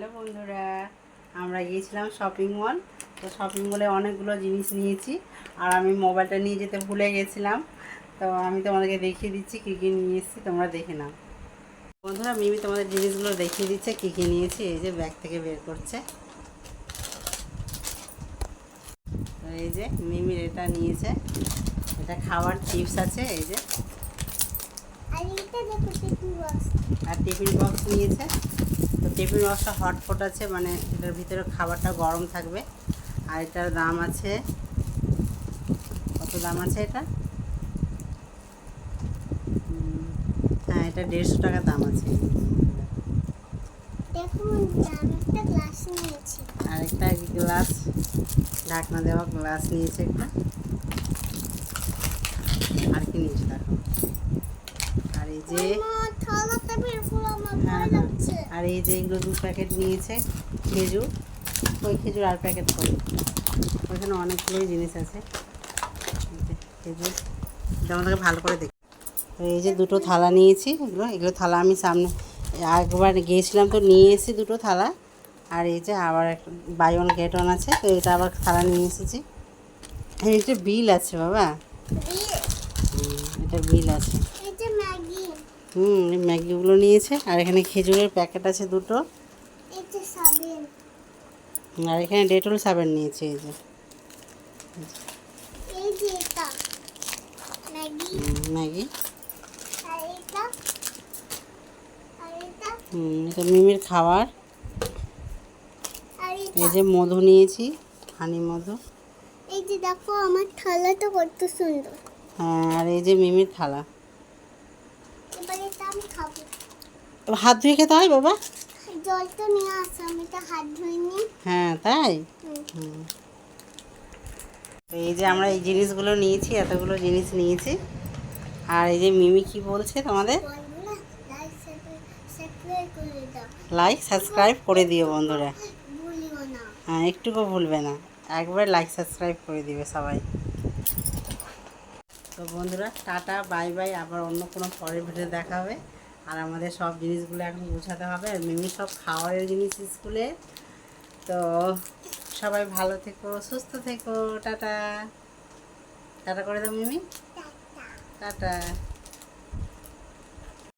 Hello বন্ধুরা, আমরা গিয়েছিলাম শপিং মল তো শপিং মলে অনেকগুলো জিনিস নিয়েছি, আর আমি মোবাইলটা নিয়ে যেতে ভুলে গেছিলাম। তো আমি তোমাদেরকে দেখিয়ে দিচ্ছি কী কী নিয়ে এসেছি, তোমরা দেখে নাও। বন্ধুরা, মিমি তোমাদের জিনিসগুলো দেখিয়ে দিচ্ছে, কী কী নিয়েছি, এই যে ব্যাগ থেকে বের করছে। তো এই যে মিমির এটা নিয়েছে, এটা খাবার চিপস আছে, এই যে। আর টিফিন বক্স নিয়েছে। তো টিফিন বক্সটা হটপট আছে মানে এটার ভিতরে খাবারটা গরম থাকবে। আর এটার দাম আছে কত দাম আছে এটা? হ্যাঁ এটা দেড়শো টাকা দাম আছে। আর একটা গ্লাস ঢাকনা দেওয়া গ্লাস নিয়েছে একটা। আর কি নিয়েছে দেখো? এই যে হ্যাঁ, হ্যাঁ। আর এই যে এগুলো দু প্যাকেট নিয়েছে খেজুর। ওই খেজুর আর প্যাকেট করে। ওইখানে অনেকগুলোই জিনিস আছে। খেজুর। এটা আমাদেরকে ভালো করে দেখ এই যে দুটো থালা নিয়েছি এগুলো। এগুলো থালা আমি সামনে একবার গিয়েছিলাম তো নিয়ে এসেছি দুটো থালা। আর এই যে আবার একটা বাই ওয়ান গেট ওয়ান আছে তো এটা আবার থালা নিয়ে এসেছি। আর এটা বিল আছে বাবা। এটা বিল আছে। এই হুম এই ম্যাগিগুলো নিয়েছে। আর এখানে খেজুরের প্যাকেট আছে দুটো। আর এখানে ডেটল সাবান নিয়েছে এই যে। ম্যাগি। হুম, এটা। মিমির খাবার এই যে মধু নিয়েছি হানি মধু। এই যে দেখো আমার থালাটা কত সুন্দর। হ্যাঁ আর এই যে মিমির থালা। আমি খাব। তো হাত ধুয়ে খেতে হয় বাবা? জলটা নিয়ে আসো আমি তো হাত ধুইনি। হ্যাঁ তাই। তো এই যে আমরা এই জিনিসগুলো নিয়েছি এতগুলো জিনিস নিয়েছি। আর এই যে মিমি কি বলছে তোমাদের? লাইক সাবস্ক্রাইব করে দাও। লাইক সাবস্ক্রাইব করে দিও বন্ধুরা। হ্যাঁ একটুকু ভুলবে না। একবার লাইক সাবস্ক্রাইব করে দিবে সবাই। তো বন্ধুরা, টাটা, বাই বাই, আবার অন্য কোনো পরের ভিডিও দেখা হবে। আর আমাদের সব জিনিসগুলো এখন গুছাতে হবে। আর মিমি সব খাওয়ারের জিনিস স্কুলে। তো সবাই ভালো থেকো, সুস্থ থেকো। টাটা। টাটা করে দাও মিমি। টাটা।